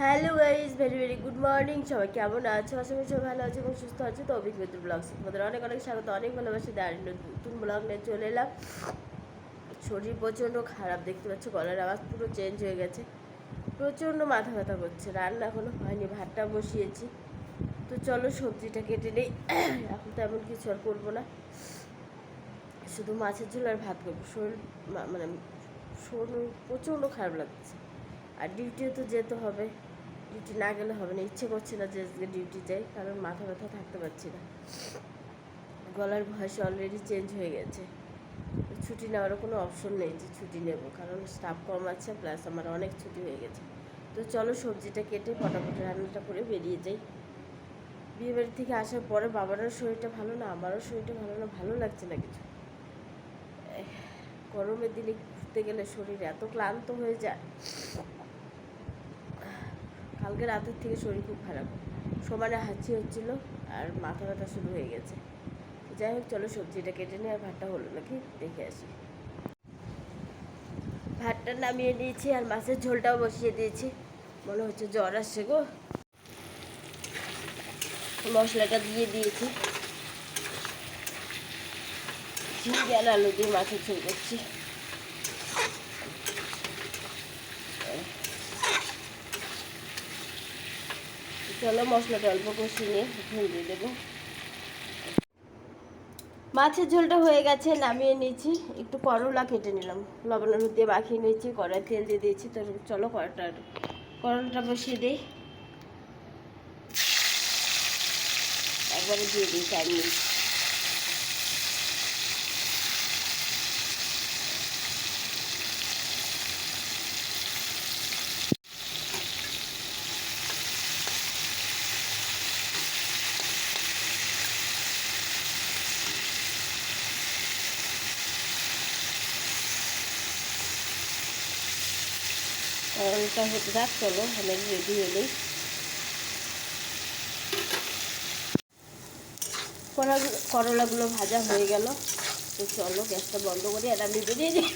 Hello guys very very good morning সবাই কেমন আছো? করি সবাই ভালো আছে এবং সুস্থ আছে। তো অভিজ্ঞতা ব্লগস তোমাদের অনেক অনেক স্বাগত, অনেক ভালোবাসি। দাঁড়িয়ে নতুন ব্লগ নিয়ে চলে এলাম। শরীর প্রচণ্ড খারাপ, দেখতে পাচ্ছ গলার আওয়াজ পুরো চেঞ্জ হয়ে গেছে। প্রচণ্ড মাথা ব্যথা করছে, রান্না এখনও হয়নি, ভাতটা বসিয়েছি। তো চলো সবজিটা কেটে নেই। এখন তো এমন কিছু আর করব না। শুধু মাছের ঝোল আর ভাত করব। শরীর মানে শরীর প্রচণ্ড খারাপ লাগছে। আর ডিউটিও তো যেতে হবে। ডিউটি না গেলে হবে না। ইচ্ছে করছে না যে আজকে ডিউটি যাই, কারণ মাথা ব্যথা থাকতে পারছি না। গলার ভয়েস অলরেডি চেঞ্জ হয়ে গেছে। ছুটি নেওয়ারও কোনো অপশন নেই যে ছুটি নেব, কারণ স্টাফ কম আছে প্লাস আমার অনেক ছুটি হয়ে গেছে। তো চলো সবজিটা কেটে ফটাফট রান্নাটা করে বেরিয়ে যাই। বিয়েবাড়ি থেকে আসার পরে বাবারও শরীরটা ভালো না, আমারও শরীরটা ভালো না, ভালো লাগছে না কিছু। গরমের দিনে ঘুরতে গেলে শরীর এত ক্লান্ত হয়ে যায়। কালকে রাতের থেকে শরীর খুব খারাপ। সমানে হাঁচি হচ্ছিল আর মাথা ব্যথা শুরু হয়ে গেছে। যাই হোক, চলো সবজিটা কেটে নিয়ে আর ভাতটা হলো নাকি? দেখে আসি। ভাতটা নামিয়ে নিয়েছি আর মাছের ঝোলটাও বসিয়ে দিয়েছি। মনে হচ্ছে জ্বর আসছে গো। মশলাটা দিয়ে দিয়েছি। ঝিঙ্গে আলু দিয়ে মাছের ঝোল করছি। চলো মশলাটা অল্প কষিয়ে দেবো। মাছের ঝোলটা হয়ে গেছে, নামিয়ে নিয়েছি। একটু করলা কেটে নিলাম। লবণ হলুদ দিয়ে মাখিয়ে নিয়েছি, কড়াই তেল দিয়ে দিয়েছি। তো চলো কড়াটা করলাটা বসিয়ে দিই। একবারে দিয়ে দিই চার করলাটা হতে থাক চলো আমি রেডি হয়ে করলাগুলো ভাজা হয়ে গেল। তো চলো গ্যাসটা বন্ধ করি, আর আমি বেরিয়ে দিই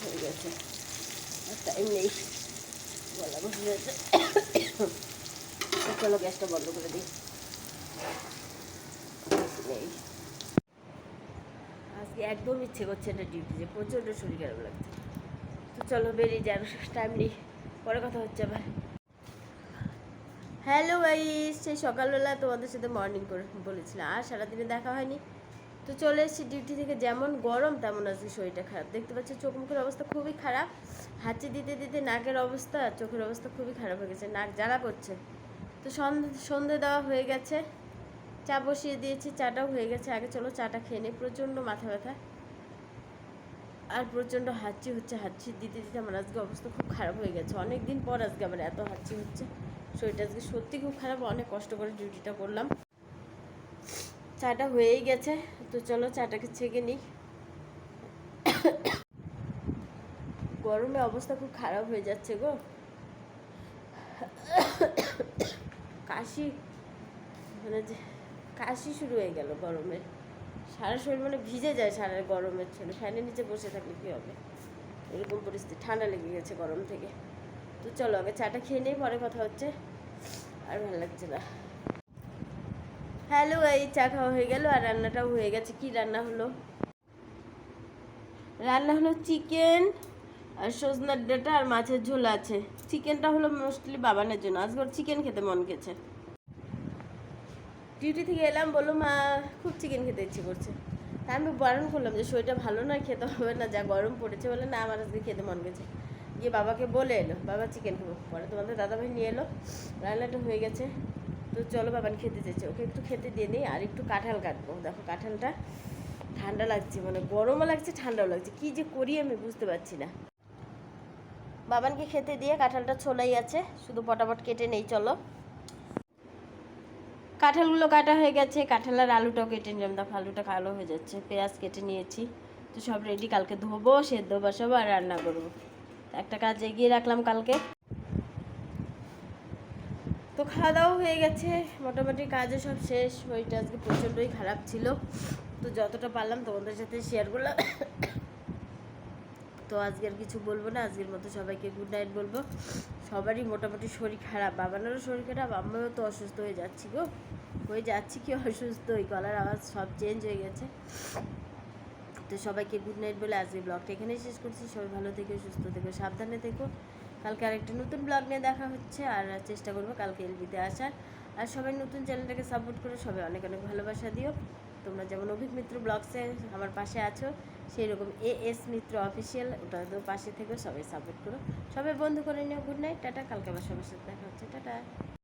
হয়ে গেছে নেই গলা বসে যাচ্ছে। চলো গ্যাসটা বন্ধ করে দিই। আজকে একদম ইচ্ছে করছে না ডিউটি যে প্রচণ্ড শরীর খারাপ লাগছে। তো চলো বেরিয়ে যাই টাইম নেই। পরে কথা হচ্ছে আবার। হ্যালো ভাই সেই সকালবেলা তোমাদের সাথে মর্নিং করে বলেছিলাম, আর সারাদিনে দেখা হয়নি। তো চলে এসেছি ডিউটি থেকে, যেমন গরম তেমন আজকে শরীরটা খারাপ। দেখতে পাচ্ছি চোখ মুখের অবস্থা খুবই খারাপ। হাঁচি দিতে দিতে নাকের অবস্থা, চোখের অবস্থা খুবই খারাপ হয়ে গেছে, নাক জ্বালা করছে। তো সন্ধে সন্ধে দেওয়া হয়ে গেছে। চা বসিয়ে দিয়েছি, চাটাও হয়ে গেছে। আগে চলো চাটা খেয়ে নিই, প্রচণ্ড মাথা ব্যথা। আর প্রচণ্ড হাঁচি হচ্ছে, হাঁচি দিতে দিতে আমার আজকে অবস্থা খুব খারাপ হয়ে গেছে। অনেক দিন পর আজকে আমার এত হাঁচি হচ্ছে। শরীরটা আজকে সত্যি খুব খারাপ, অনেক কষ্ট করে ডিউটিটা করলাম। চাটা হয়েই গেছে, তো চলো চাটাকে ছেঁকে নিই। গরমে অবস্থা খুব খারাপ হয়ে যাচ্ছে গো। কাশি মানে যে কাশি শুরু হয়ে গেল গরমের সারা শরীর মানে ভিজে যায় সারা গরমের ছেলে ফ্যানের নিচে বসে থাকলে কী হবে? এরকম পরিস্থিতি, ঠান্ডা লেগে গেছে গরম থেকে। তো চলো আগে চাটা খেয়ে নেই, পরে কথা হচ্ছে। আর ভালো লাগছে না। হ্যালো, এই চা খাওয়া হয়ে গেল আর রান্নাটাও হয়ে গেছে। কি রান্না হলো? রান্না হলো চিকেন আর সজনার ডাটা আর মাছের ঝোল আছে। চিকেনটা হলো মোস্টলি বাবানের জন্য। আজকে চিকেন খেতে মন গেছে। ডিউটি থেকে এলাম, বলল, মা, খুব চিকেন খেতে ইচ্ছে করছে। তা আমি বারণ করলাম যে, শরীরটা ভালো নয়, খেতে হবে না, যা গরম পড়েছে। বলে না, আমার আজকে খেতে মন গেছে। গিয়ে বাবাকে বলে এলো, বাবা, চিকেন খাব। পরে তোমাদের দাদাভাই নিয়ে এলো। রান্নাটা হয়ে গেছে। তো চলো বাবান খেতে চেয়েছে ওকে একটু খেতে দিয়ে দিই আর একটু কাঁঠাল কাটবো। দেখো কাঁঠালটা ঠান্ডা লাগছে মানে গরমও লাগছে, ঠান্ডাও লাগছে। কি যে করি আমি বুঝতে পারছি না। বাবানকে খেতে দিয়ে কাঁঠালটা ছোলাই আছে, শুধু পটাপট কেটে নেই, চলো। কাঁঠালগুলো কাটা হয়ে গেছে, কাঁঠাল আর আলুটাও কেটে নিলাম। দেখো, আলুটা কালো হয়ে যাচ্ছে, পেঁয়াজ কেটে নিয়েছি। তো সব রেডি কালকে ধোবো, সেদ্ধ বসাবো আর রান্না করব। একটা কাজ এগিয়ে রাখলাম কালকে। তো খাওয়া দাওয়া হয়ে গেছে, মোটামুটি কাজও সব শেষ, শরীরটা আজকে প্রচণ্ডই খারাপ ছিল। তো যতটা পারলাম তোমাদের সাথে শেয়ার করলাম। তো আজকে আর কিছু বলব না, আজকের মতো সবাইকে গুড নাইট বলব। সবারই মোটামুটি শরীর খারাপ, বাবানারও শরীর খারাপ আমিও তো অসুস্থ হয়ে যাচ্ছি গো। হয়ে যাচ্ছি কি অসুস্থ ওই গলার আওয়াজ সব চেঞ্জ হয়ে গেছে। তো সবাইকে গুড নাইট বলে আজকে ব্লগটা এখানেই শেষ করছি। সবাই ভালো থেকো, সুস্থ থেকো, সাবধানে থেকো। কালকে আরেকটা নতুন ব্লগ নিয়ে দেখা হচ্ছে, আর চেষ্টা করব কালকে এলবিতে আসার। আর সবাই নতুন চ্যানেলটাকে সাপোর্ট করে সবাই অনেক অনেক ভালোবাসা দিও। তোমরা যেমন অভিক মিত্র ব্লগসে আমার পাশে আছো সেই রকম এ এস মিত্র অফিসিয়াল ওটা তো পাশে থেকে সবাই সাপোর্ট করো। সবাই বন্ধ করে নিও গুড নাইট টাটা, কালকে আবার সবার সাথে দেখা হচ্ছে, টাটা।